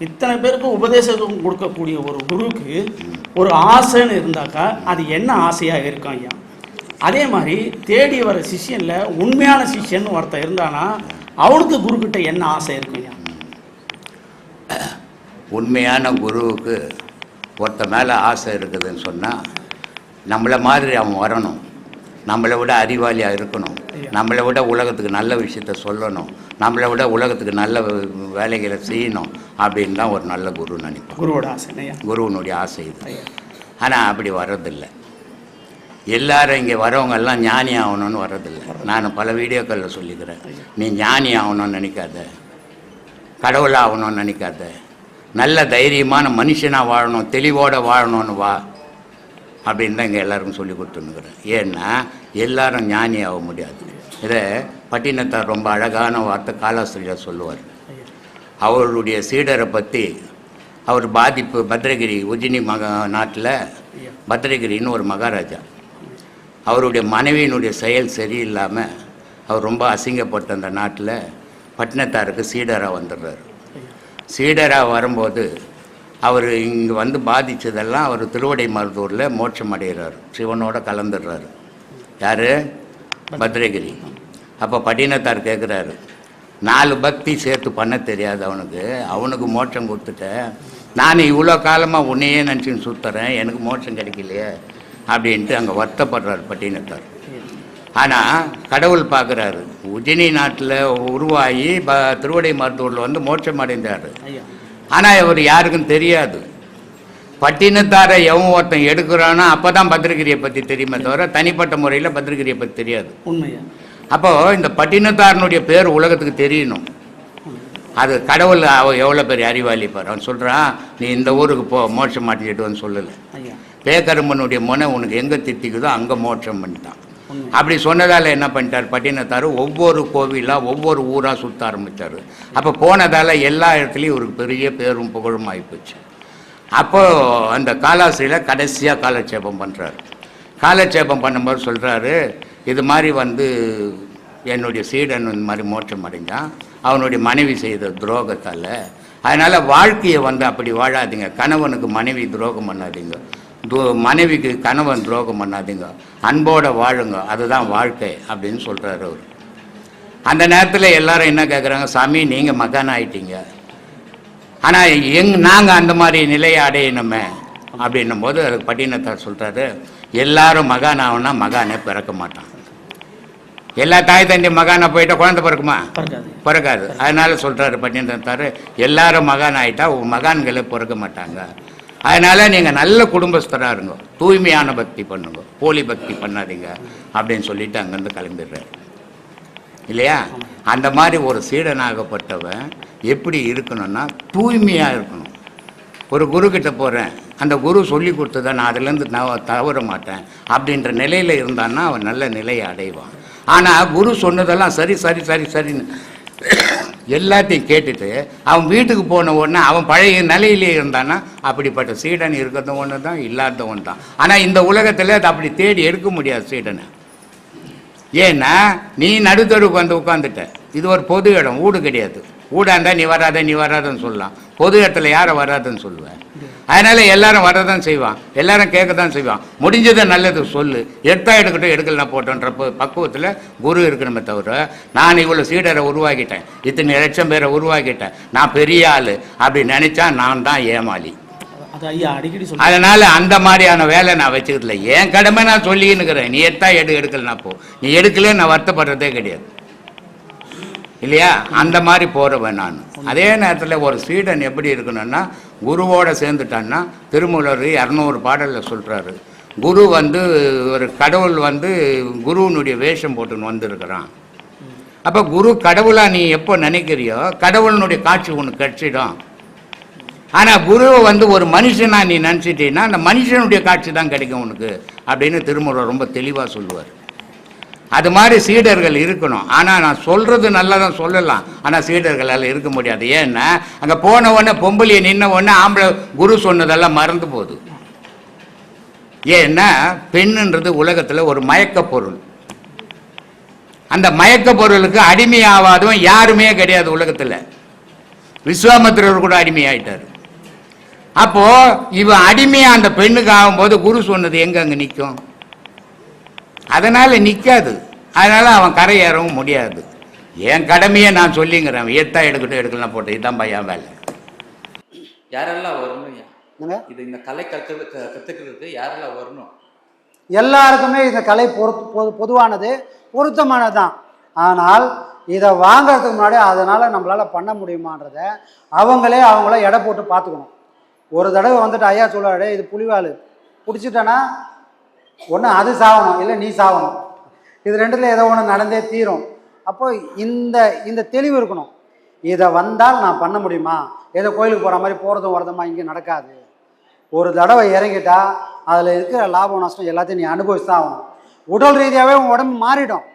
இத்தனை பேருக்கு உபதேசம் கொடுக்கக்கூடிய ஒரு குருவுக்கு ஒரு ஆசைன்னு இருந்தாக்கா அது என்ன ஆசையாக இருக்கும் ஐயா? அதே மாதிரி தேடி வர சிஷ்யனில் உண்மையான சிஷியன் ஒருத்தன் இருந்தானா அவனுக்கு குருக்கிட்ட என்ன ஆசை இருக்கும் ஐயா? உண்மையான குருவுக்கு ஒருத்த மேலே ஆசை இருக்குதுன்னு சொன்னால் நம்மளை மாதிரி அவன் வரணும். நம்மளை விட அறிவாளியாக இருக்கணும். நம்மளை விட உலகத்துக்கு நல்ல விஷயத்த சொல்லணும். நம்மளை விட உலகத்துக்கு நல்ல வேலைகளை செய்யணும் அப்படின்னு தான் ஒரு நல்ல குரு நினைப்பான் குருவோட ஆசை குருவனுடைய ஆசை இது. ஆனால் அப்படி வர்றதில்லை. எல்லாரும் இங்கே வரவங்க எல்லாம் ஞானி ஆகணும்னு வர்றதில்லை. நான் பல வீடியோக்களில் சொல்லிக்கிறேன். நீ ஞானி ஆகணும்னு நினைக்காத. கடவுள் ஆகணும்னு நினைக்காத. நல்ல தைரியமான மனுஷனாக வாழணும் தெளிவோடு வாழணும்னு வா. அப்படின்னு தான் இங்கே எல்லாருக்கும் சொல்லி கொடுத்துன்னுக்குறேன். ஏன்னா எல்லாரும் ஞானி ஆக முடியாது. இதை பட்டினத்தார் ரொம்ப அழகான வார்த்தை காலாசிரியர் சொல்லுவார். அவருடைய சீடரை பற்றி அவர் பாதிப்பு பத்ரகிரி உஜினி மக நாட்டில் பத்ரகிரின்னு ஒரு மகாராஜா. அவருடைய மனைவியினுடைய செயல் சரியில்லாமல் அவர் ரொம்ப அசிங்கப்பட்ட அந்த நாட்டில் பட்டினத்தாருக்கு சீடராக வந்துடுறாரு. சீடராக வரும்போது அவர் இங்கே வந்து பாதித்ததெல்லாம் அவர் திருவடை மருதூரில் மோட்சம் அடைகிறார் சிவனோட கலந்துடுறாரு. யார்? பத்ரகிரி அப்போ பட்டினத்தார் கேட்குறாரு நாலு பக்தி சேர்த்து பண்ண தெரியாது அவனுக்கு. அவனுக்கு மோட்சம் கொடுத்துட்டேன் நான் இவ்வளோ காலமாக உன்னையே நினச்சின்னு சுற்றுறேன் எனக்கு மோட்சம் கிடைக்கலையே. அப்படின்ட்டு அங்கே வருத்தப்படுறார் பட்டினத்தார் ஆனால் கடவுள் பார்க்குறாரு உஜினி நாட்டில் உருவாகி ப திருவடை மருத்துவரில் வந்து மோட்சம் அடைந்தார். ஆனால் இவர் யாருக்கும் தெரியாது. பட்டினத்தாரை எவன் ஒருத்தன் எடுக்கிறானோ அப்போ தான் பத்திரிகிரியை பற்றி தெரியுமே தவிர தனிப்பட்ட முறையில் பத்திரிகிரியை பற்றி தெரியாது. உண்மையா? அப்போது இந்த பட்டினத்தாரனுடைய பேர் உலகத்துக்கு தெரியணும். அது கடவுள் அவ எவ்வளோ பெரிய அறிவாளி பாரு. அவன் சொல்கிறான் நீ இந்த ஊருக்கு போ மோட்சம் வந்து சொல்லலை. பேக்கரும்பனுடைய முனை உனக்கு எங்கே திட்டிக்குதோ அங்கே மோட்சம் பண்ணிட்டான். அப்படி சொன்னதால் என்ன பண்ணிட்டார்? பட்டினத்தார் ஒவ்வொரு கோவிலாக ஒவ்வொரு ஊராக சுற்ற ஆரம்பித்தார் அப்போ போனதால் எல்லா இடத்துலையும் இவருக்கு பெரிய பேரும் புகழும் ஆகிப்போச்சு அப்போ அந்த காலாசிரியில் கடைசியாக காலட்சேபம் பண்ணுறாரு காலட்சேபம் பண்ணும்போது சொல்கிறாரு இது மாதிரி வந்து என்னுடைய சீடன் இந்த மாதிரி மோட்சம் அடைஞ்சான். அவனுடைய மனைவி செய்த துரோகத்தால். அதனால் வாழ்க்கையை வந்து அப்படி வாழாதீங்க. கணவனுக்கு மனைவி துரோகம் பண்ணாதீங்க. து மனைவிக்கு கணவன் துரோகம் பண்ணாதீங்க. அன்போட வாழுங்க. அதுதான் வாழ்க்கை அப்படின்னு சொல்கிறாரு அவர். அந்த நேரத்தில் எல்லாரும் என்ன கேட்குறாங்க சாமி நீங்கள் மகான் ஆயிட்டீங்க. ஆனால் எங் நாங்கள் அந்த மாதிரி நிலையை அடையணுமே. அப்படின்னும் போது அதுக்கு பட்டினத்தார் சொல்கிறாரு எல்லாரும் மகான் ஆகுனா மகானே பிறக்க மாட்டான். எல்லா தாய் தந்தி மகானா போயிட்டா குழந்தை பிறக்குமா? பறக்காது. அதனால சொல்கிறாரு பட்டினத்தார் எல்லாரும் மகான் ஆயிட்டா மகான்களை பிறக்க மாட்டாங்க. அதனால நீங்கள் நல்ல குடும்பஸ்தராக இருங்க. தூய்மையான பக்தி பண்ணுங்க. போலி பக்தி பண்ணாதீங்க அப்படின்னு சொல்லிட்டு அங்கேருந்து கிளம்பிடுறாரு. இல்லையா? அந்த மாதிரி ஒரு சீடனாகப்பட்டவன் எப்படி இருக்கணும்னா தூய்மையாக இருக்கணும். ஒரு குரு கிட்ட போகிறேன் அந்த குரு சொல்லி கொடுத்ததை நான் அதுலேருந்து நான் தவற மாட்டேன் அப்படின்ற நிலையில் இருந்தான்னா அவன் நல்ல நிலையை அடைவான். ஆனால் குரு சொன்னதெல்லாம் சரி சரி சரி சரின்னு எல்லாத்தையும் கேட்டுட்டு அவன் வீட்டுக்கு போன உடனே அவன் பழைய நிலையிலே இருந்தானா அப்படிப்பட்ட சீடன் இருக்கிறது ஒன்று தான் இல்லாத ஒன்று தான் ஆனால் இந்த உலகத்தில் அதை அப்படி தேடி எடுக்க முடியாது சீடனை. ஏன்னா நீ நடுத்தருக்கு வந்து உட்காந்துட்ட இது ஒரு பொது இடம் வீடு கிடையாது. வீடாக இருந்தால் நீ வராத நீ வராதன்னு சொல்லலாம். பொது இடத்துல யாரை வராதுன்னு சொல்லுவேன் அதனால எல்லாரும் வரதான் செய்வான். எல்லாரும் கேட்க தான் செய்வான். முடிஞ்சதை நல்லது சொல்லு. எடுத்தா எடுக்கட்டும் எடுக்கலாம் போட்டோன்ற ப- பக்குவத்தில் குரு இருக்கணுமே தவிர நான் இவ்வளோ சீடரை உருவாக்கிட்டேன். இத்தனை லட்சம் பேரை உருவாக்கிட்டேன். நான் பெரிய ஆள். அப்படி நினைச்சா நான் தான் ஏமாளி. அதனால அந்த மாதிரியான வேலை நான் வச்சுக்கிறதுல என் கடமை நான் சொல்லிக்கின்னு இருக்கிறேன் நீ எடுத்தா எடு எடுக்கலனா போ. நீ எடுக்கல நான் வருத்தப்படுறதே கிடையாது. இல்லையா? அந்த மாதிரி போகிறவன் நான். அதே நேரத்தில் ஒரு ஸ்வீடன் எப்படி இருக்கணும்னா குருவோட சேர்ந்துட்டான்னா திருமூலர் இரநூறு பாடலில் சொல்கிறாரு குரு வந்து ஒரு கடவுள் வந்து குருவினுடைய வேஷம் போட்டுன்னு வந்திருக்கிறான். அப்போ குரு கடவுளாக நீ எப்போ நினைக்கிறியோ கடவுளனுடைய காட்சி உனக்கு கிடச்சிடும். ஆனால் குருவை வந்து ஒரு மனுஷனா நீ நினச்சிட்டீன்னா அந்த மனுஷனுடைய காட்சி தான் கிடைக்கும் உனக்கு அப்படின்னு திருமூலர் ரொம்ப தெளிவாக சொல்லுவார். அது மாதிரி சீடர்கள் இருக்கணும். ஆனால் நான் சொல்கிறது நல்லா தான் சொல்லலாம். ஆனால் சீடர்களால் இருக்க முடியாது. ஏன்னா அங்கே போன உடனே பொம்பளையை நின்ன உடனே ஆம்பளை குரு சொன்னதெல்லாம் மறந்து போகுது. ஏன்னா பெண்ணுன்றது உலகத்தில் ஒரு மயக்கப் பொருள். அந்த மயக்க பொருளுக்கு அடிமையாவாதவன் யாருமே கிடையாது உலகத்தில். விஸ்வாமத்திரர் கூட அடிமையாயிட்டார். அப்போ இவன் அடிமையா அந்த பெண்ணுக்கு ஆகும்போது குரு சொன்னது எங்க அங்கே நிற்கும் அதனால நிற்காது அதனால அவன் கரையேறவும் முடியாது. என் கடமையை நான் சொல்லிங்கிறேன். எடுத்தா எடுக்கட்டும் எடுக்கலாம் போட்டு. இதுதான் பையன் வேலை. யாரெல்லாம் வரணும் இது இந்த கலை கற்று கற்றுக்கிறதுக்கு யாரெல்லாம் வரணும்? எல்லாருக்குமே இந்த கலை பொருத் பொது பொதுவானது பொருத்தமானது தான் ஆனால் இதை வாங்குறதுக்கு முன்னாடி அதனால் நம்மளால் பண்ண முடியுமான்றத அவங்களே அவங்கள எடை போட்டு பார்த்துக்கணும். ஒரு தடவை வந்துட்டு ஐயா சொல்லுவாரு இது புலிவால். பிடிச்சிட்டேன்னா ஒன்று அது சாகணும் இல்லை நீ சாகணும் இது ரெண்டுல ஏதோ ஒன்று நடந்தே தீரும். அப்போ இந்த இந்த தெளிவு இருக்கணும். இதை வந்தால் நான் பண்ண முடியுமா? ஏதோ கோயிலுக்கு போகிற மாதிரி போகிறதும் வரதுமா? இங்கே நடக்காது. ஒரு தடவை இறங்கிட்டா அதில் இருக்கிற லாபம் நஷ்டம் எல்லாத்தையும் நீ அனுபவிச்சு தான் ஆகணும். உடல் ரீதியாகவே உன் உடம்பு மாறிடும்.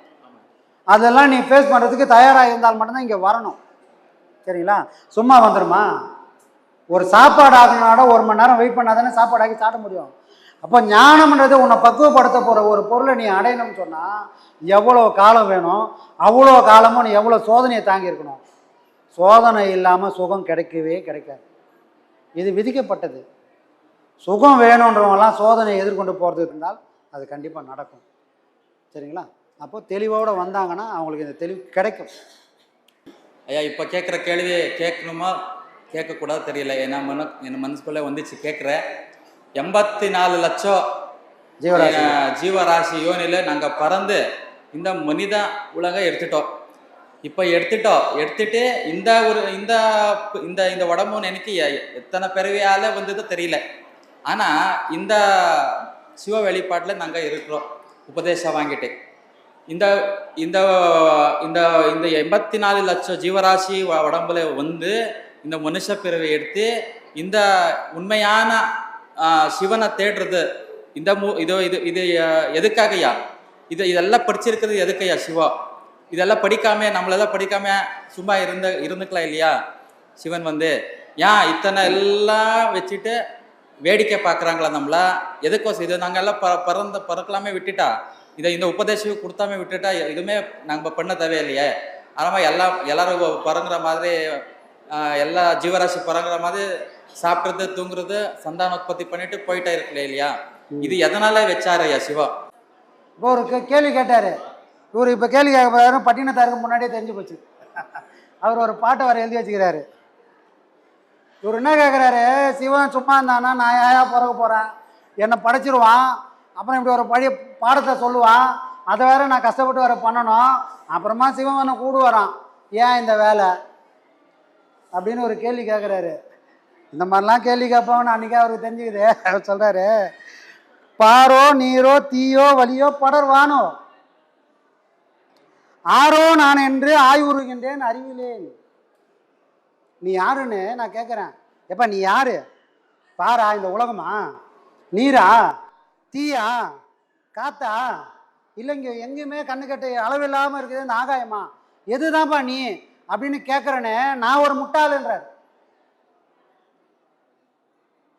அதெல்லாம் நீ ஃபேஸ் பண்ணுறதுக்கு தயாராக இருந்தால் மட்டும்தான் இங்கே வரணும். சரிங்களா? சும்மா வந்துடுமா ஒரு சாப்பாடு ஆகணும்னாட ஒரு மணி நேரம் வெயிட் பண்ணாதானே சாப்பாடு ஆக்கி சாப்பிட முடியும். அப்போ ஞானம்ன்றது உன்னை பக்குவப்படுத்த போகிற ஒரு பொருளை நீ அடையணும்னு சொன்னால் எவ்வளோ காலம் வேணும் அவ்வளோ காலமும் நீ எவ்வளோ சோதனையை தாங்கியிருக்கணும் சோதனை இல்லாமல் சுகம் கிடைக்கவே கிடைக்காது. இது விதிக்கப்பட்டது. சுகம் வேணுன்றவங்கலாம் சோதனையை எதிர்கொண்டு போகிறது இருந்தால் அது கண்டிப்பாக நடக்கும். சரிங்களா? அப்போ தெளிவோடு வந்தாங்கன்னா அவங்களுக்கு இந்த தெளிவு கிடைக்கும். ஐயா இப்போ கேட்குற கேள்வி கேட்கணுமா? கேட்கக்கூடாது தெரியல. ஏன்னா மன என் மனசுக்குள்ளே வந்துச்சு. கேட்குறேன் எண்பத்தி நாலு லட்சம் ஜீவராசி ஜீவராசி யோனியில் நாங்கள் பறந்து இந்த மனித உலகம் எடுத்துட்டோம் இப்போ எடுத்துட்டோம் எடுத்துட்டு இந்த ஒரு இந்த இந்த இந்த உடம்பு எனக்கு எத்தனை பிறவியால வந்தது தெரியல ஆனால் இந்த சிவ வெளிப்பாட்டில் நாங்கள் இருக்கிறோம் உபதேசம் வாங்கிட்டு இந்த இந்த இந்த இந்த எண்பத்தி நாலு லட்சம் ஜீவராசி உடம்புல வந்து இந்த மனுஷ பிறவை எடுத்து இந்த உண்மையான சிவனை தேடுறது. இந்த மூ இது இது இது ஆ, எதுக்காகயா இது இதெல்லாம் படிச்சிருக்கிறது எதுக்கையா சிவா? இதெல்லாம் படிக்காம நம்மளெல்லாம் படிக்காம சும்மா இருந்த இருந்துக்கலாம் இல்லையா? சிவன் வந்து ஏன் இத்தனை எல்லாம் வச்சுட்டு வேடிக்கை பார்க்குறாங்களா நம்மள? எதுக்கோசம் இது நாங்கள் எல்லாம் ப பறந்து பறக்கலாமே விட்டுட்டா? இதை இந்த உபதேசம் கொடுத்தாமே விட்டுட்டா எதுவுமே நாங்கள் பண்ண தேவையில்லையே. அதனால் எல்லாம் எல்லாரும் பறங்குற மாதிரி எல்லா ஜீவராசி பறங்குற மாதிரி சாப்பிட்றது தூங்குறது சந்தான உற்பத்தி பண்ணிட்டு போயிட்டே இருக்கல இல்லையா? இது எதனால வச்சாரு ஐயா சிவா? இப்போ ஒரு கேள்வி கேட்டார். இவர் இப்போ கேள்வி கேட்க போறாரு பட்டினத்தாருக்கு முன்னாடியே தெரிஞ்சு போச்சு. அவர் ஒரு பாட்டை வர எழுதி வச்சுக்கிறாரு. இவர் என்ன கேட்குறாரு? சிவன் சும்மா இருந்தானா? நான் ஏயா பிறக்க போகிறேன் என்னை படைச்சிருவான். அப்புறம் இப்படி ஒரு பழைய பாடத்தை சொல்லுவான். அதை வேற நான் கஷ்டப்பட்டு வேற பண்ணணும். அப்புறமா சிவன் கூடு வரான். ஏன் இந்த வேலை? அப்படின்னு ஒரு கேள்வி கேட்குறாரு. இந்த மாதிரிலாம் கேள்வி கேட்பாங்கன்னு அன்றைக்கே அவருக்கு தெரிஞ்சுக்குது. அவர் சொல்கிறாரு பாரோ நீரோ தீயோ வலியோ படர்வானோ ஆரோ நான் என்று ஆய்வுறுகின்றேன் அறிவிலேன். நீ யாருன்னு நான் கேட்குறேன். எப்போ நீ யாரு? பாரா இந்த உலகமா? நீரா? தீயா? காத்தா? இல்லைங்க எங்கேயுமே கண்ணு அளவு அளவில்லாமல் இருக்குது இந்த ஆகாயமா? எதுதான்ப்பா நீ? அப்படின்னு கேட்குறேனே நான் ஒரு முட்டாளுன்றார்.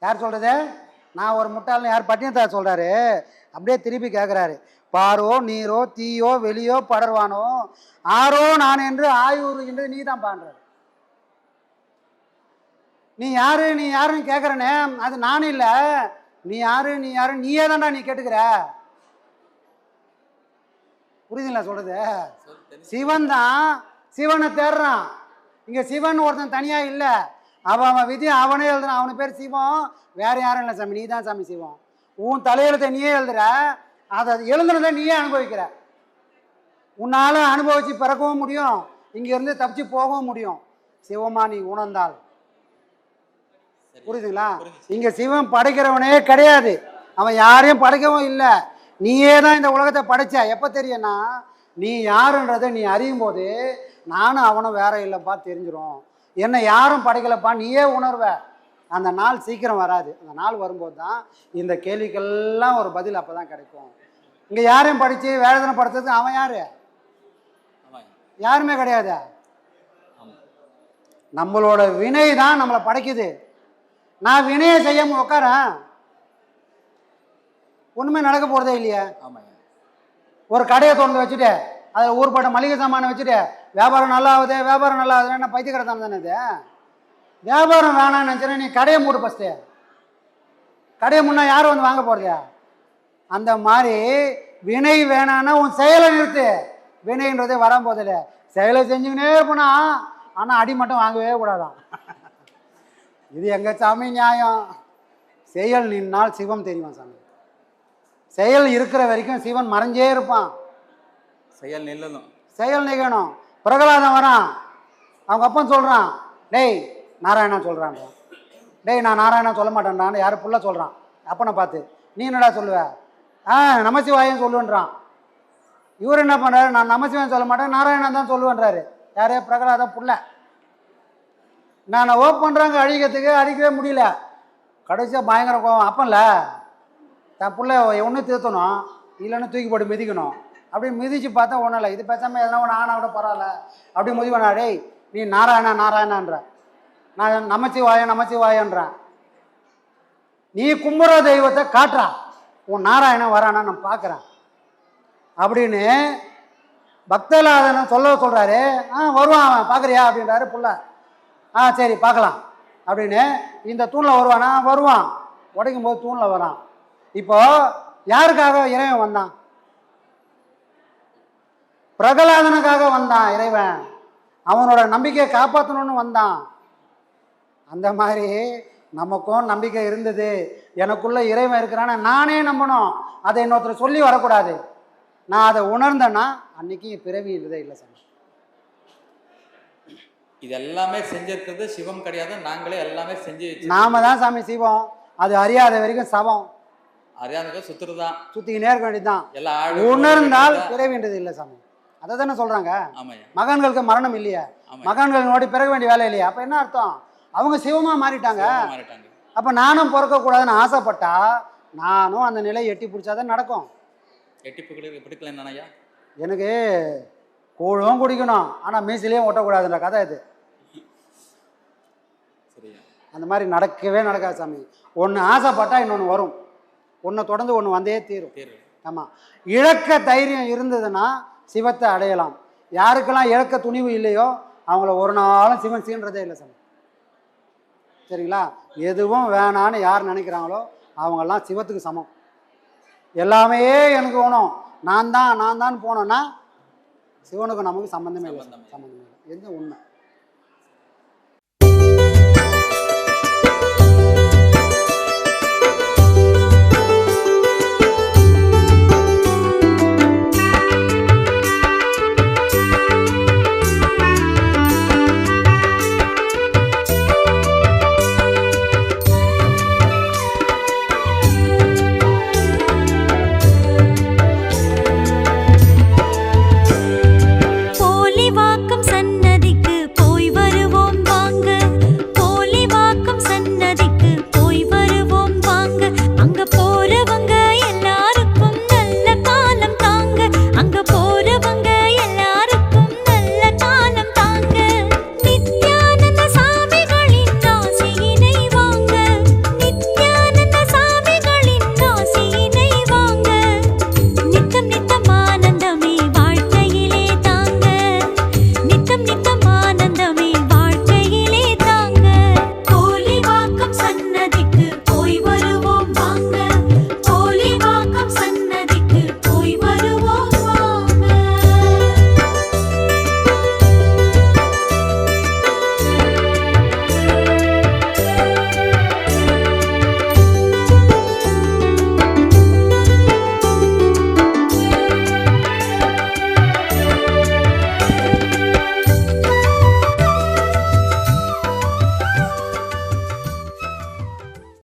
யார் சொல்றது? நான் ஒரு முட்டாள்னு யார் பட்டினத்தார் சொல்றாரு? அப்படியே திருப்பி கேட்குறாரு பாரோ நீரோ தீயோ வெளியோ படர்வானோ ஆரோ நான் என்று ஆய்வுறுகின்றது நீ தான் பாடுறாரு நீ யாரு நீ யாருன்னு கேட்குறனே அது நானும் இல்லை. நீ யாரு நீ யாரு நீயே தான்டா நீ கேட்டுக்கிற. புரியுதுங்களா சொல்றது? சிவன் தான் சிவனை தேடுறான். இங்க சிவன் ஒருத்தன் தனியா இல்ல. அவன் அவன் விதி அவனே எழுதுறான் அவனு பேர் சிவம். வேற யாரும் இல்லை சாமி நீ தான் சாமி சிவம். உன் தலையெழுத்தை நீயே எழுதுற. அதை எழுதுனதை நீயே அனுபவிக்கிற. உன்னால அனுபவிச்சு பிறக்கவும் முடியும். இங்க இருந்து தப்பிச்சு போகவும் முடியும். சிவமா நீ உணர்ந்தால். புரியுதுங்களா இங்க சிவன் படைக்கிறவனே கிடையாது. அவன் யாரையும் படைக்கவும் இல்லை. நீயே தான் இந்த உலகத்தை படைச்ச. எப்போ தெரியும்னா நீ யாருன்றதை நீ அறியும் போது நானும் அவனும் வேற இல்லைப்பா தெரிஞ்சிரும். என்னை யாரும் படைக்கலப்பா நீயே உணர்வ. அந்த நாள் சீக்கிரம் வராது. அந்த நாள் வரும்போது தான் இந்த கேள்விக்கெல்லாம் ஒரு பதில் அப்போ தான் கிடைக்கும். இங்கே யாரையும் படித்து வேதனை படுத்துறதுக்கு அவன் யார்? யாருமே கிடையாது. நம்மளோட வினை தான் நம்மளை படைக்குது. நான் வினையை செய்யாம உட்காரேன் ஒன்றுமே நடக்க போகிறதே இல்லையே. ஒரு கடையை திறந்து வச்சுட்டு அதில் ஊர்பட்ட மளிகை சாமானை வச்சுட்டு வியாபாரம் நல்லா ஆகுது வியாபாரம் நல்லா ஆகுது என்ன பைத்தியக்கடை தானே இது? வியாபாரம் வேணாம்னு நினச்சினா நீ கடையை மூடு ஃபஸ்ட்டு கடையை முன்னா யாரும் வந்து வாங்க போகிறது அந்த மாதிரி வினை வேணான்னா உன் செயலை நிறுத்து. வினைன்றதே வரும்போதில்ல செயலை செஞ்சுக்கினே போனால் ஆனால் அடி மட்டும் வாங்கவே கூடாதான். இது எங்கள் சாமி நியாயம்? செயல் நின்னால் சிவம் தெரியுமா சாமி? செயல் இருக்கிற வரைக்கும் சிவன் மறைஞ்சே இருப்பான். செயல் நில்லணும். செயல் நிகழும். பிரகலாதம் வரான் அவங்க அப்பன் சொல்கிறான் டேய் நாராயணா சொல்கிறான் டேய் நான் நாராயணா சொல்ல மாட்டேன்டான்னு யாரும் புள்ள சொல்கிறான் அப்பனை பார்த்து நீ என்னடா சொல்லுவ? ஆ நமசிவாயம் சொல்லுவேன்றான் இவர் என்ன பண்ணுறாரு நான் நமசிவாயம் சொல்ல மாட்டேன் நாராயணன் தான் சொல்லுவேன்றாரு யாரே? பிரகலாதம் புள்ள. நான் ஓப் பண்ணுறாங்க அழிக்கிறதுக்கு அழிக்கவே முடியல. கடைசியாக பயங்கர கோவம். அப்பன்ல தன் பிள்ளை ஒன்று திருத்தணும் இல்லைன்னு தூக்கி போட்டு மிதிக்கணும். அப்படி மிதிச்சு பார்த்தா ஒன்றும் இல்லை. இது பேசாமல் எதனா ஒன்று ஆனால் கூட பரவாயில்ல. அப்படி முதி பண்ணாடே நீ நாராயணா நாராயணான்ற. நான் நமச்சிவாயம் நமச்சிவாயன்றேன் நீ கும்புற தெய்வத்தை காட்டுறா. உன் நாராயணன் வரானா நான் பார்க்குறேன் அப்படின்னு பக்தலாதன சொல்ல சொல்கிறாரு ஆ வருவான் அவன். பார்க்குறியா அப்படின்றாரு புள்ள. ஆ சரி பார்க்கலாம் அப்படின்னு இந்த தூணில் வருவானா? வருவான். உடைக்கும் போது தூணில் வரான். இப்போது யாருக்காக இறைவன் வந்தான்? பிரகலாதனுக்காக வந்தான் இறைவன். அவனோட நம்பிக்கையை காப்பாற்றணும்னு வந்தான். அந்த மாதிரி நமக்கும் நம்பிக்கை இருந்தது. எனக்குள்ள இறைவன் இருக்கிறான்னு நானே நம்பணும். அதை இன்னொருத்தர் சொல்லி வரக்கூடாது. நான் அதை உணர்ந்தேன்னா அன்னைக்கு பிறவி இல்லதே இல்லை சாமி. இது எல்லாமே செஞ்சிருக்கிறது சிவம் கிடையாது. நாங்களே எல்லாமே செஞ்சு நாம தான் சாமி செய்வோம் அது அறியாத வரைக்கும் சவம். அறியாத சுத்துறது தான். சுத்திக்கினே இருக்க வேண்டியதுதான். உணர்ந்தால் பிறவின்றது இல்லை சாமி. அதை தானே சொல்றாங்க. ஆமாய்யா. மகன்களுக்கு மரணம் இல்லையா. மகன்கள் நோடி பிறக்க வேண்டிய வேலை இல்லையா. அப்ப என்ன அர்த்தம்? அவங்க சிவமா மாறிட்டாங்க. அப்ப நானும் பிறக்க கூடாதுன்னு ஆசைப்பட்டா நானும் அந்த நிலையை எட்டி பிடிச்சாதான் நடக்கும். எட்டி பிடிக்கல பிடிக்கல என்னையா? எனக்கு கூழும் குடிக்கணும். ஆனா மீசிலையும் ஒட்டக்கூடாதுன்ற கதை இது சரியா. அந்த மாதிரி நடக்கவே நடக்காது சாமி. ஒன்று ஆசைப்பட்டா இன்னொன்று வரும். ஒன்றை தொடர்ந்து ஒன்று வந்தே தீரும். ஆமாம் இழக்க தைரியம் இருந்ததுன்னா சிவத்தை அடையலாம். யாருக்கெல்லாம் இழக்க துணிவு இல்லையோ அவங்கள ஒரு நாளும் சிவன் சீன்றதே இல்லை சாமி. சரிங்களா? எதுவும் வேணான்னு யார் நினைக்கிறாங்களோ அவங்கெல்லாம் சிவத்துக்கு சமம். எல்லாமே எனக்கு வேணும். நான் தான் நான் தான் போனேன்னா சிவனுக்கு நமக்கு சம்மந்தமே இல்லை சம்மந்தமே இல்லை. எந்த உண்மை